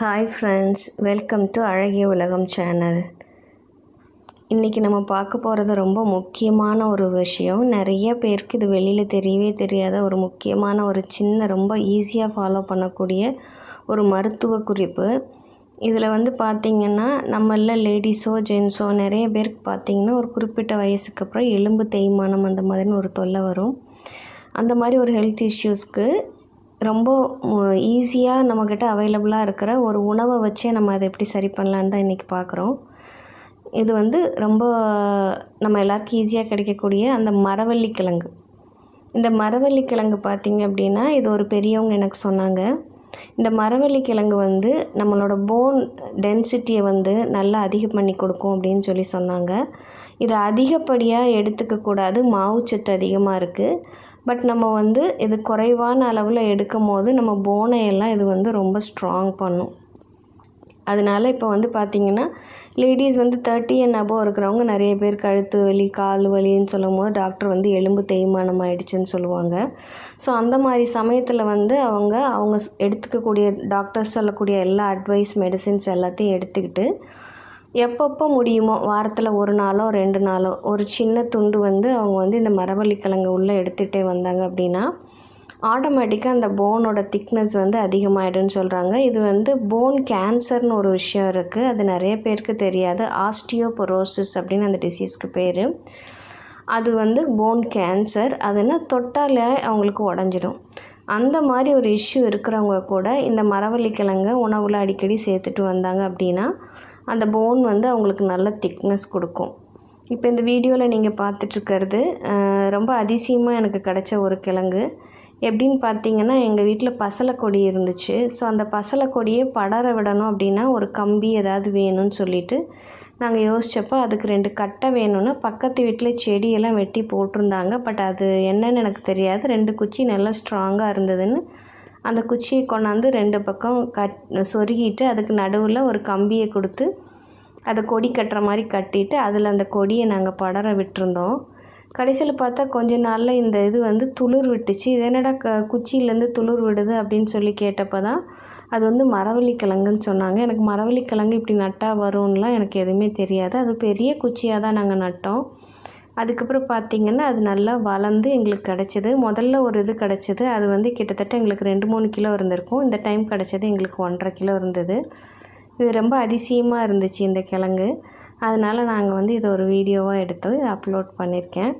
Hi friends welcome to அழகிய உலகம் channel இன்றைக்கி நம்ம பார்க்க போகிறது ரொம்ப முக்கியமான ஒரு விஷயம். நிறைய பேருக்கு இது வெளியில் தெரியவே தெரியாத ஒரு முக்கியமான ஒரு சின்ன ரொம்ப ஈஸியாக ஃபாலோ பண்ணக்கூடிய ஒரு மருத்துவ குறிப்பு. இதில் வந்து பார்த்திங்கன்னா நம்மள லேடிஸோ ஜென்ஸோ நிறைய பேருக்கு பார்த்திங்கன்னா ஒரு குறிப்பிட்ட வயசுக்கு அப்புறம் எலும்பு தேய்மானம் அந்த மாதிரின்னு ஒரு தொல்லை வரும். அந்த மாதிரி ஒரு ஹெல்த் இஷ்யூஸ்க்கு ரொம்ப ஈஸியாக நம்மக்கிட்ட அவைலபிளாக இருக்கிற ஒரு உணவை வச்சே நம்ம அதை எப்படி சரி பண்ணலான்னு தான் இன்றைக்கி பார்க்குறோம் இது வந்து ரொம்ப நம்ம எல்லாருக்கும் ஈஸியாக கிடைக்கக்கூடிய அந்த மரவள்ளி கிழங்கு இந்த மரவள்ளி கிழங்கு பார்த்திங்க அப்படின்னா இது ஒரு பெரியவங்க எனக்கு சொன்னாங்க. இந்த மரவள்ளி கிழங்கு வந்து நம்மளோட போன் டென்சிட்டியை வந்து நல்லா அதிகம் பண்ணி கொடுக்கும் அப்படின்னு சொல்லி சொன்னாங்க. இதை அதிகப்படியாக எடுத்துக்கக்கூடாது மாவுச்சத்து அதிகமாக இருக்குது பட் நம்ம வந்து இது குறைவான அளவில் எடுக்கும் போது நம்ம போனை எல்லாம் இது வந்து ரொம்ப ஸ்ட்ராங் பண்ணும். அதனால் இப்போ வந்து பார்த்திங்கன்னா லேடிஸ் வந்து தேர்ட்டி அண்ட் அபோவ் இருக்கிறவங்க நிறைய பேர் கழுத்து வலி கால் வலின்னு சொல்லும் போது டாக்டர் வந்து எலும்பு தேய்மானம் ஆயிடுச்சுன்னு சொல்லுவாங்க. ஸோ அந்த மாதிரி சமயத்தில் வந்து அவங்க அவங்க எடுத்துக்கக்கூடிய டாக்டர்ஸ் சொல்லக்கூடிய எல்லா அட்வைஸ் மெடிசின்ஸ் எல்லாத்தையும் எடுத்துக்கிட்டு எப்பப்போ முடியுமோ வாரத்தில் ஒரு நாளோ ரெண்டு நாளோ ஒரு சின்ன துண்டு வந்து அவங்க வந்து இந்த மரவள்ளிக்கிழங்கு உள்ளே எடுத்துகிட்டே வந்தாங்க அப்படின்னா ஆட்டோமேட்டிக்காக அந்த போனோட திக்னஸ் வந்து அதிகமாகிடும்னு சொல்கிறாங்க இது வந்து போன் கேன்சர்னு ஒரு விஷயம் இருக்குது அது நிறைய பேருக்கு தெரியாது. ஆஸ்டியோபொரோசிஸ் அப்படின்னு அந்த டிசீஸ்க்கு பேர். அது வந்து போன் கேன்சர் அதுன்னா தொட்டாலே அவங்களுக்கு உடஞ்சிடும். அந்த மாதிரி ஒரு இஷ்யூ இருக்கிறவங்க கூட இந்த மரவள்ளிக்கிழங்கை உணவில் அடிக்கடி சேர்த்துட்டு வந்தாங்க அப்படின்னா அந்த போன் வந்து அவங்களுக்கு நல்ல திக்னஸ் கொடுக்கும். இப்போ இந்த வீடியோவில் நீங்கள் பார்த்துட்ருக்கிறது ரொம்ப அதிசயமாக எனக்கு கிடச்ச ஒரு கிழங்கு. எப்படின்னு பார்த்தீங்கன்னா எங்கள் வீட்டில் பசலை கொடி இருந்துச்சு. ஸோ அந்த பசலை படர விடணும் அப்படின்னா ஒரு கம்பி ஏதாவது வேணும்னு சொல்லிவிட்டு நாங்கள் யோசித்தப்போ அதுக்கு ரெண்டு கட்டை வேணும்னா பக்கத்து வீட்டில் செடியெல்லாம் வெட்டி போட்டிருந்தாங்க. பட் அது என்னன்னு எனக்கு தெரியாது. ரெண்டு குச்சி நல்லா ஸ்ட்ராங்காக இருந்ததுன்னு அந்த குச்சியை கொண்டாந்து ரெண்டு பக்கம் கட் சொருகிட்டு அதுக்கு நடுவில் ஒரு கம்பியை கொடுத்து அதை கொடி கட்டுற மாதிரி கட்டிட்டு அதில் அந்த கொடியை நாங்கள் படர விட்டுருந்தோம். கடைசியில் பார்த்தா கொஞ்ச நாளில் இந்த இது வந்து துளிர் விட்டுச்சு. இது என்னடா க குச்சியிலேருந்து துளிர் விடுது அப்படின்னு சொல்லி கேட்டப்போ தான் அது வந்து மரவள்ளி கிழங்குன்னு சொன்னாங்க. எனக்கு மரவள்ளி கிழங்கு இப்படி நட்டால் வரும்லாம் எனக்கு எதுவுமே தெரியாது. அது பெரிய குச்சியாக தான் நாங்கள் நட்டோம். அதுக்கப்புறம் பார்த்திங்கன்னா அது நல்லா வளர்ந்து எங்களுக்கு கிடச்சிது. முதல்ல ஒரு இது கிடச்சிது. அது வந்து கிட்டத்தட்ட எங்களுக்கு ரெண்டு மூணு கிலோ இருந்திருக்கும். இந்த டைம் கிடச்சது எங்களுக்கு ஒன்றரை கிலோ இருந்தது. இது ரொம்ப அதிசயமாக இருந்துச்சு இந்த கிழங்கு. அதனால் நாங்கள் வந்து இதை ஒரு வீடியோவாக எடுத்து அப்லோட் பண்ணியிருக்கேன்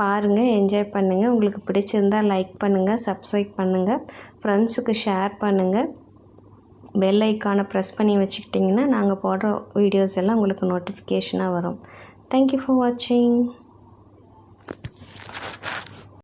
பாருங்கள் என்ஜாய் பண்ணுங்கள் உங்களுக்கு பிடிச்சிருந்தால் லைக் பண்ணுங்கள் சப்ஸ்கிரைப் பண்ணுங்கள் ஃப்ரெண்ட்ஸுக்கு ஷேர் பண்ணுங்கள் பெல் ஐக்கானை ப்ரெஸ் பண்ணி வச்சுக்கிட்டிங்கன்னா நாங்கள் போடுற வீடியோஸ் எல்லாம் உங்களுக்கு நோட்டிஃபிகேஷனாக வரும். தேங்க்யூ ஃபார் வாட்சிங்